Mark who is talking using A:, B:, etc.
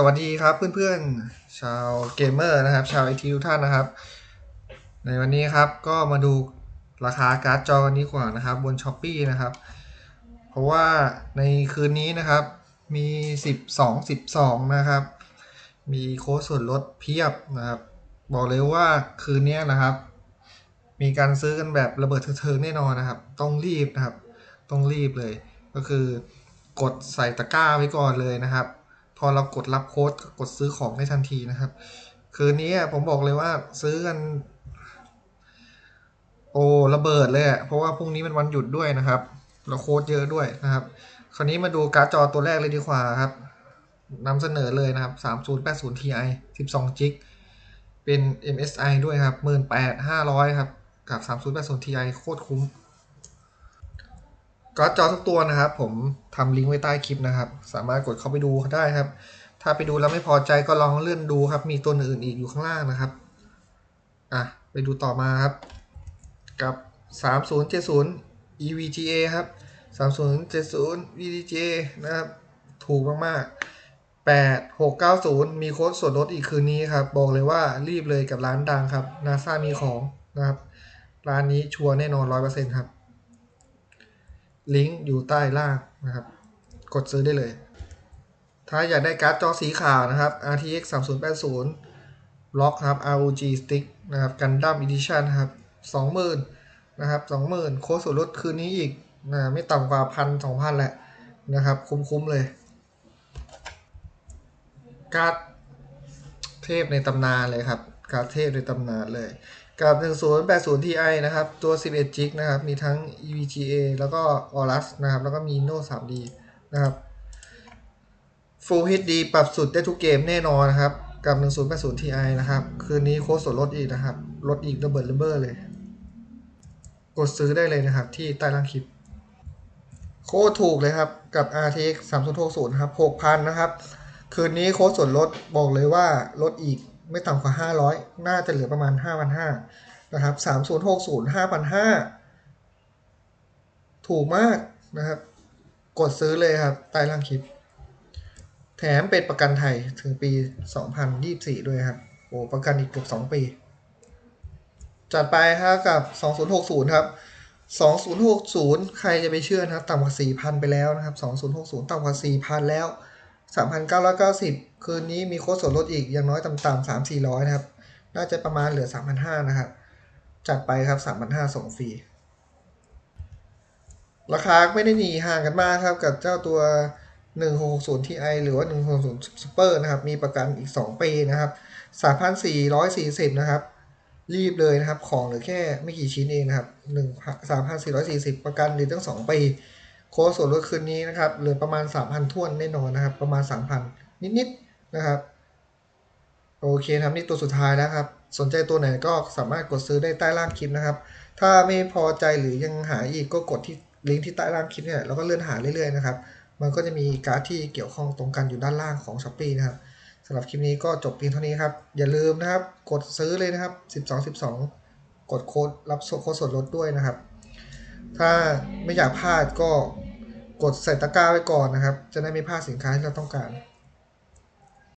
A: สวัสดีครับเพื่อนๆ ชาวเกมเมอร์นะครับ ชาวไอทีทุกท่านนะครับ ในวันนี้ครับก็มาดูราคาการ์ดจอกันดีกว่านะครับ บนช้อปปีนะครับ เพราะว่าในคืนนี้นะครับมี 12 12 นะครับ มีโค้ดส่วนลดเพียบนะครับ บอกเลยว่าคืนนี้นะครับ มีการซื้อกันแบบระเบิดเทิงแน่นอนนะครับ ต้องรีบนะครับ ต้องรีบเลย ก็คือกดใส่ตะกร้าไว้ก่อนเลยนะครับ พอเรากดรับโค้ดกดซื้อของได้ทันทีนะครับ คืนนี้ผมบอกเลยว่าซื้อกัน โอ้ระเบิดเลยเพราะว่าพรุ่งนี้เป็นวันหยุดด้วยนะครับแล้วโค้ดเยอะด้วยนะครับ คราวนี้มาดูการ์ดจอตัวแรกเลยดีกว่าครับนำเสนอเลยนะครับ 3080 Ti 12 g b เป็น MSI ด้วยครับ 18,500 ครับ กับ 3080 Ti โคตรคุ้ม การ์ดจอทุกตัวนะครับ ผมทำลิงก์ไว้ใต้คลิปนะครับ สามารถกดเข้าไปดูได้ครับ ถ้าไปดูแล้วไม่พอใจก็ลองเลื่อนดูครับ มีตัวอื่นอีกอยู่ข้างล่างนะครับ อะ ไปดูต่อมาครับ กับ 3070 EVGA ครับ 3070 EVGA นะครับ ถูกมากๆ8690 มีโค้ดส่วนลดอีกคืนนี้ครับ บอกเลยว่ารีบเลยกับร้านดังครับ NASA มีของนะครับ ร้านนี้ชัวร์แน่นอน 100%ครับ ลิงก์อยู่ใต้ล่างนะครับ กดซื้อได้เลย ถ้าอยากได้การ์ดจอสีขาวนะครับ RTX 3080ล็อกครับ ROG Stick นะครับ Gundam Edition ครับ 20,000นะครับ20,000 โค้ดส่วนลดคืนนี้อีกนะไม่ต่ำกว่าพันสองพันแหละนะครับ คุ้มๆเลย การ์ดเทพในตำนานเลยครับ การ์ดเทพในตำนานเลย กับ 1080 Ti นะครับ ตัว 11 g นะครับ มีทั้ง EVGA แล้วก็ Aorus นะครับ แล้วก็มี No 3D นะครับ Full HD ปรับสุดได้ทุกเกมแน่นอนนะครับ กับ 1080 Ti นะครับ คืนนี้โค้ดส่วนลดอีกนะครับ ลดอีกระเบิดระเบ้อเลย กดซื้อได้เลยนะครับ ที่ใต้ล่างคลิป โค้ดถูกเลยครับ กับ RTX 3060 ครับ 6,000 นะครับ คืนนี้โค้ดส่วนลดบอกเลยว่าลดอีก ไม่ต่ำกว่า 500 น่าจะเหลือประมาณ 5,500นะครับ3060 5,500 ถูกมากนะครับ กดซื้อเลยครับ ใต้ล่างคลิป แถมเป็นประกันไทยถึงปี 2024 ด้วยครับ โอ้ประกันอีกเกือบ2 ปี จัดไปครับกับ 2060 ครับ2060 ใครจะไปเชื่อนะครับ ต่ำกว่า 4,000 ไปแล้วนะครับ 2060 ต่ำกว่า 4,000 แล้ว 3,990 คืนนี้มีโค้ดส่วนลดอีกอย่างน้อยต่ำๆ3-400 นะครับ น่าจะประมาณเหลือ 3,500 นะครับ จัดไปครับ 3,500 ส่งฟรี ราคาไม่ได้หนีห่างกันมากครับ กับเจ้าตัว 1660 Ti หรือว่า 160 Super นะครับ มีประกันอีก 2 ปีนะครับ 3,440 นะครับ รีบเลยนะครับ ของเหลือแค่ไม่กี่ชิ้นเองนะครับ 1 3,440 ประกันหรือตั้ง 2 ปี โค้ดส่วนลดคืนนี้นะครับเหลือประมาณ 3,000ท้วนแน่นอนนะครับ ประมาณ 3,000 นิดๆนะครับโอเคครับนี่ตัวสุดท้ายแล้วครับ สนใจตัวไหนก็สามารถกดซื้อได้ใต้ล่างคลิปนะครับ ถ้าไม่พอใจหรือยังหาอีกก็กดที่ลิงก์ที่ใต้ล่างคลิปเนี่ยแล้วก็เลื่อนหาเรื่อยๆนะครับมันก็จะมีการ์ดที่เกี่ยวข้องตรงกันอยู่ด้านล่างของ s h อ p e e นะครับสำหรับคลิปนี้ก็จบเพียงเท่านี้ครับ อย่าลืมนะครับ กดซื้อเลยนะครับ 12 12 กดโค้ดรับโค้ดส่วนลดด้วยนะครับ ถ้าไม่อยากพลาดก็ กดใส่ตะกร้าไว้ก่อนนะครับ จะได้ไม่พลาดสินค้าที่เราต้องการ